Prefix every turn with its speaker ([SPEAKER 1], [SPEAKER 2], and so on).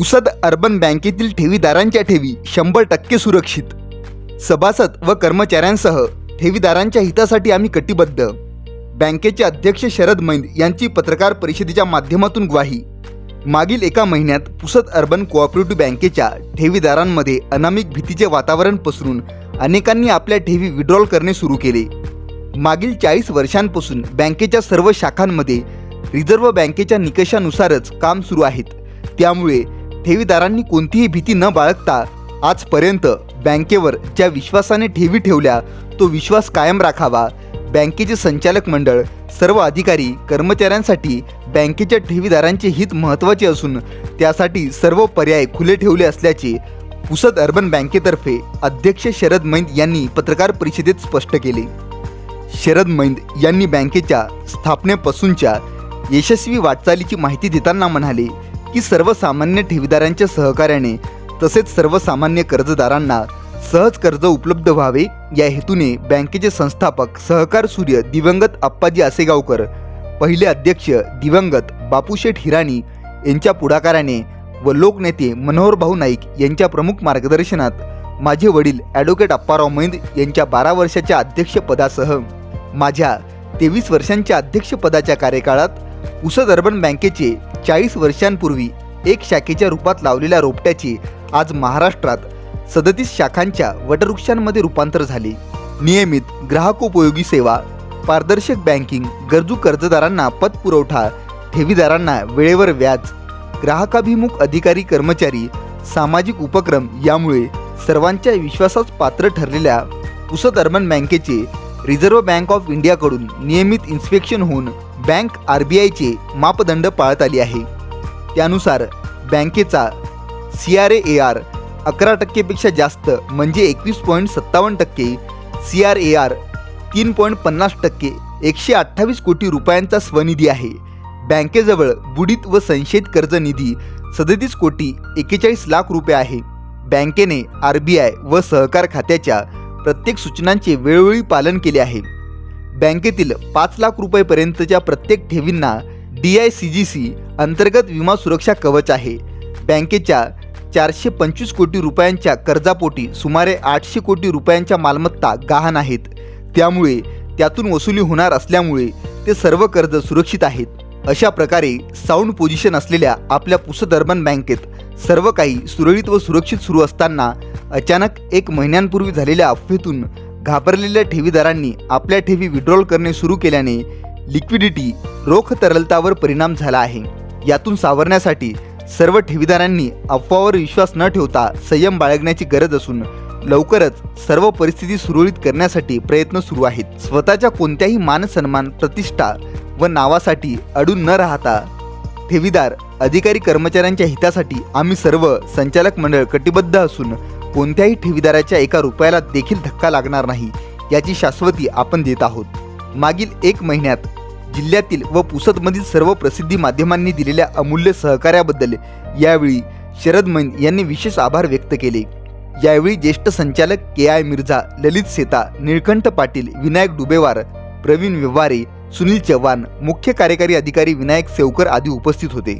[SPEAKER 1] Pusad urban बँकेतील ठेवीदारांच्या ठेवी शंभर टक्के सुरक्षित. सभासद व कर्मचाऱ्यांसह ठेवीदारांच्या हितासाठी आम्ही कटिबद्ध. बँकेचे अध्यक्ष शरद मैंद यांची पत्रकार परिषदेच्या माध्यमातून ग्वाही. मागील एका महिन्यात पुसद अर्बन कोऑपरेटिव्ह बँकेच्या ठेवीदारांमध्ये अनामिक भीतीचे वातावरण पसरून अनेकांनी आपल्या ठेवी विड्रॉल करणे सुरू केले. मागील चाळीस वर्षांपासून बँकेच्या सर्व शाखांमध्ये रिझर्व्ह बँकेच्या निकषानुसारच काम सुरू आहेत. त्यामुळे ठेवीदारांनी कोणतीही भीती न बाळगता आजपर्यंत बँकेवर ज्या विश्वासाने ठेवी ठेवल्या तो विश्वास कायम राखावा. बँकेचे संचालक मंडळ सर्व अधिकारी कर्मचाऱ्यांसाठी बँकेच्या ठेवीदारांचे हित महत्त्वाचे असून त्यासाठी सर्व पर्याय खुले ठेवले असल्याचे पुसद अर्बन बँकेतर्फे अध्यक्ष शरद मैंद यांनी पत्रकार परिषदेत स्पष्ट केले. शरद मैंद यांनी बँकेच्या स्थापनेपासूनच्या यशस्वी वाटचालीची माहिती देताना म्हणाले की सर्वसामान्य ठेवीदारांच्या सहकार्याने तसेच सर्वसामान्य कर्जदारांना सहज कर्ज उपलब्ध व्हावे या हेतूने बँकेचे संस्थापक सहकार सूर्य दिवंगत आप्पाजी आसेगावकर पहिले अध्यक्ष दिवंगत बापूशेठ हिराणी यांच्या पुढाकाराने व लोकनेते मनोहरभाऊ नाईक यांच्या प्रमुख मार्गदर्शनात माझे वडील ॲडव्होकेट अप्पाराव मैंद यांच्या बारा वर्षाच्या अध्यक्षपदासह माझ्या तेवीस वर्षांच्या अध्यक्षपदाच्या कार्यकाळात उसद अर्बन बँकेचे चाळीस वर्षांपूर्वी एक शाखेच्या रूपात लावलेल्या रोपट्याचे आज महाराष्ट्रात सदतीस शाखांच्या वटवृक्षांमध्ये रूपांतर झाले. नियमित ग्राहकोपयोगी सेवा पारदर्शक बँकिंग गरजू कर्जदारांना पतपुरवठा ठेवीदारांना वेळेवर व्याज ग्राहकाभिमुख अधिकारी कर्मचारी सामाजिक उपक्रम यामुळे सर्वांच्या विश्वासास पात्र ठरलेल्या पुसद अर्बन बँकेचे रिझर्व्ह बँक ऑफ इंडियाकडून नियमित इन्स्पेक्शन होऊन बँक आर बी आयचे मापदंड पाळत आली आहे. त्यानुसार बँकेचा सी आर ए आर अकरा टक्केपेक्षा जास्त म्हणजे एकवीस पॉईंट सत्तावन्न टक्के सी आर ए आर तीन पॉईंट पन्नास टक्के एकशे अठ्ठावीस कोटी रुपयांचा स्वनिधी आहे. बँकेजवळ बुडीत व संशयित कर्ज निधी सदतीस कोटी एक्केचाळीस लाख रुपये आहे. बँकेने आर बी आय व सहकार खात्याच्या प्रत्येक सूचनांचे वेळोवेळी पालन केले आहे. बँकेतील पाच लाख रुपयेपर्यंतच्या प्रत्येक ठेवींना D I C G C अंतर्गत विमा सुरक्षा कवच आहे. बँकेच्या चारशे पंचवीस कोटी रुपयांच्या कर्जापोटी सुमारे आठशे कोटी रुपयांच्या मालमत्ता गहाण आहेत. त्यामुळे त्यातून वसुली होणार असल्यामुळे ते सर्व कर्ज सुरक्षित आहेत. अशा प्रकारे साऊंड पोझिशन असलेल्या आपल्या पुसदर्मन बँकेत सर्व काही सुरळीत व सुरक्षित सुरू असताना अचानक एक महिन्यांपूर्वी झालेल्या अफवेतून घाबरलेल्या ठेवीदारांनी आपल्या ठेवी विड्रॉल करणे सुरू केल्याने लिक्विडिटी रोख तरलतावर परिणाम झाला आहे. यातून सावरण्यासाठी सर्व ठेवीदारांनी अफवावर विश्वास न ठेवता संयम बाळगण्याची गरज असून लवकरच सर्व परिस्थिती सुरळीत करण्यासाठी प्रयत्न सुरू आहेत. स्वतःच्या कोणत्याही मानसन्मान प्रतिष्ठा व नावासाठी अडून न राहता ठेवीदार अधिकारी कर्मचाऱ्यांच्या हितासाठी आम्ही सर्व संचालक मंडळ कटिबद्ध असून कोणत्याही ठेवीदाराच्या एका रुपयाला देखील धक्का लागणार नाही याची शाश्वती आपण देत आहोत. मागील एक महिन्यात जिल्ह्यातील व पुसदमधील सर्व प्रसिद्धी माध्यमांनी दिलेल्या अमूल्य सहकार्याबद्दल यावेळी शरद मैन यांनी विशेष आभार व्यक्त केले. यावेळी ज्येष्ठ संचालक के आय मिर्झा ललित सेता निळकंठ पाटील विनायक डुबेवार प्रवीण व्यवहारे सुनील चव्हाण मुख्य कार्यकारी अधिकारी विनायक सेवकर आदी उपस्थित होते.